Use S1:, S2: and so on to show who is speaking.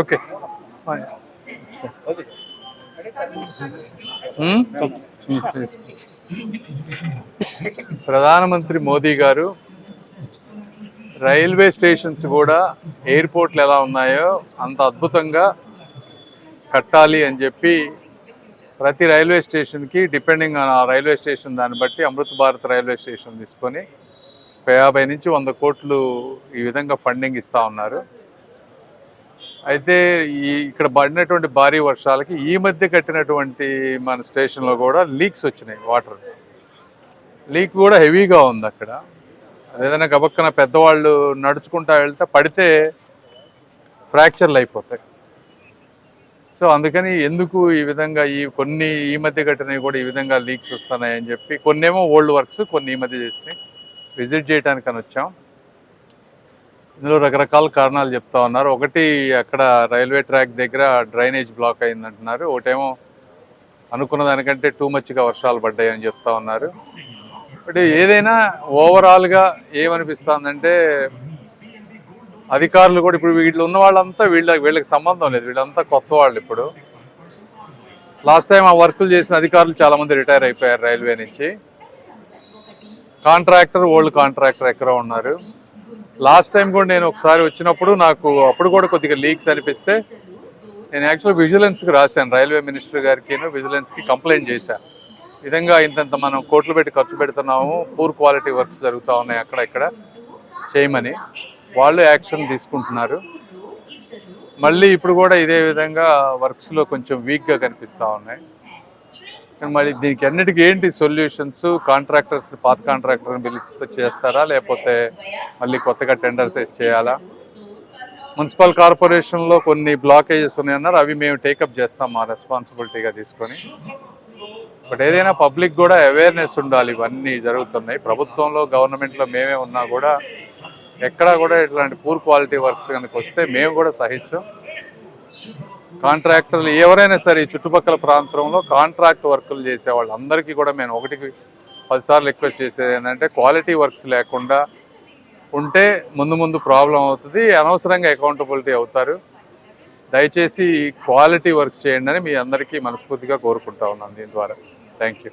S1: Okay please. ప్రధానమంత్రి మోదీ గారు railway stations కూడా ఎయిర్పోర్ట్లు ఎలా ఉన్నాయో అంత అద్భుతంగా కట్టాలి అని చెప్పి ప్రతి రైల్వే స్టేషన్కి డిపెండింగ్ ఆన్ ఆ రైల్వే స్టేషన్ దాన్ని బట్టి అమృత్ భారత్ రైల్వే స్టేషన్ తీసుకొని యాభై నుంచి వంద కోట్లు ఈ విధంగా ఫండింగ్ ఇస్తా ఉన్నారు. అయితే ఈ ఇక్కడ పడినటువంటి భారీ వర్షాలకి ఈ మధ్య కట్టినటువంటి మన స్టేషన్లో కూడా లీక్స్ వచ్చినాయి వాటర్ లీక్ కూడా హెవీగా ఉంది అక్కడ. ఏదైనా గబక్కన పెద్దవాళ్ళు నడుచుకుంటా వెళ్తే పడితే ఫ్రాక్చర్లు అయిపోతాయి. సో అందుకని ఎందుకు ఈ విధంగా ఈ కొన్ని ఈ మధ్య కట్టినవి కూడా ఈ విధంగా లీక్స్ వస్తున్నాయి అని చెప్పి కొన్నేమో ఓల్డ్ వర్క్స్ కొన్ని ఈ మధ్య చేసినాయి. విజిట్ చేయడానికి అని వచ్చాం. ఇందులో రకరకాల కారణాలు చెప్తా ఉన్నారు. ఒకటి అక్కడ రైల్వే ట్రాక్ దగ్గర డ్రైనేజ్ బ్లాక్ అయిందంటున్నారు. ఒకటేమో అనుకున్న దానికంటే టూ మచ్గా వర్షాలు పడ్డాయి అని చెప్తా ఉన్నారు. అంటే ఏదైనా ఓవరాల్గా ఏమనిపిస్తుందంటే అధికారులు కూడా ఇప్పుడు వీళ్ళు ఉన్న వాళ్ళంతా వీళ్ళ వీళ్ళకి సంబంధం లేదు. వీళ్ళంతా కొత్త వాళ్ళు ఇప్పుడు. లాస్ట్ టైం ఆ వర్కులు చేసిన అధికారులు చాలా మంది రిటైర్ అయిపోయారు రైల్వే నుంచి. కాంట్రాక్టర్ ఓల్డ్ కాంట్రాక్టర్ ఎక్కడ ఉన్నారు. లాస్ట్ టైం కూడా నేను ఒకసారి వచ్చినప్పుడు నాకు అప్పుడు కూడా కొద్దిగా లీక్స్ అనిపిస్తే నేను యాక్చువల్ విజిలెన్స్కి రాశాను. రైల్వే మినిస్టర్ గారికి విజిలెన్స్కి కంప్లైంట్ చేశాను విధంగా ఇంతంత మనం కోట్లు పెట్టి ఖర్చు పెడుతున్నాము పూర్ క్వాలిటీ వర్క్స్ జరుగుతూ ఉన్నాయి అక్కడ ఇక్కడ చేయమని. వాళ్ళు యాక్షన్ తీసుకుంటున్నారు. మళ్ళీ ఇప్పుడు కూడా ఇదే విధంగా వర్క్స్లో కొంచెం వీక్గా కనిపిస్తూ ఉన్నాయి. కానీ మరి దీనికి అన్నిటికీ ఏంటి సొల్యూషన్స్? కాంట్రాక్టర్స్ పాత కాంట్రాక్టర్ని పిలిచి చేస్తారా? లేకపోతే మళ్ళీ కొత్తగా టెండర్స్ వేసి చేయాలా? మున్సిపల్ కార్పొరేషన్లో కొన్ని బ్లాకేజెస్ ఉన్నాయన్నారు. అవి మేము టేకప్ చేస్తాం మా రెస్పాన్సిబిలిటీగా తీసుకొని. బట్ ఏదైనా పబ్లిక్ కూడా అవేర్నెస్ ఉండాలి. ఇవన్నీ జరుగుతున్నాయి. ప్రభుత్వంలో గవర్నమెంట్లో మేమే ఉన్నా కూడా ఎక్కడా కూడా ఇట్లాంటి పూర్ క్వాలిటీ వర్క్స్ కనుక వస్తే మేము కూడా సహించాం. కాంట్రాక్టర్లు ఎవరైనా సరే ఈ చుట్టుపక్కల ప్రాంతంలో కాంట్రాక్ట్ వర్కులు చేసే వాళ్ళందరికీ కూడా మేము ఒకటికి పదిసార్లు రిక్వెస్ట్ చేసేది ఏంటంటే క్వాలిటీ వర్క్స్ లేకుండా ఉంటే ముందు ముందు ప్రాబ్లం అవుతుంది అనవసరంగా అకౌంటబిలిటీ అవుతారు. దయచేసి క్వాలిటీ వర్క్స్ చేయండి అని మీ అందరికీ మనస్ఫూర్తిగా కోరుకుంటా ఉన్నాను దీని ద్వారా. Thank you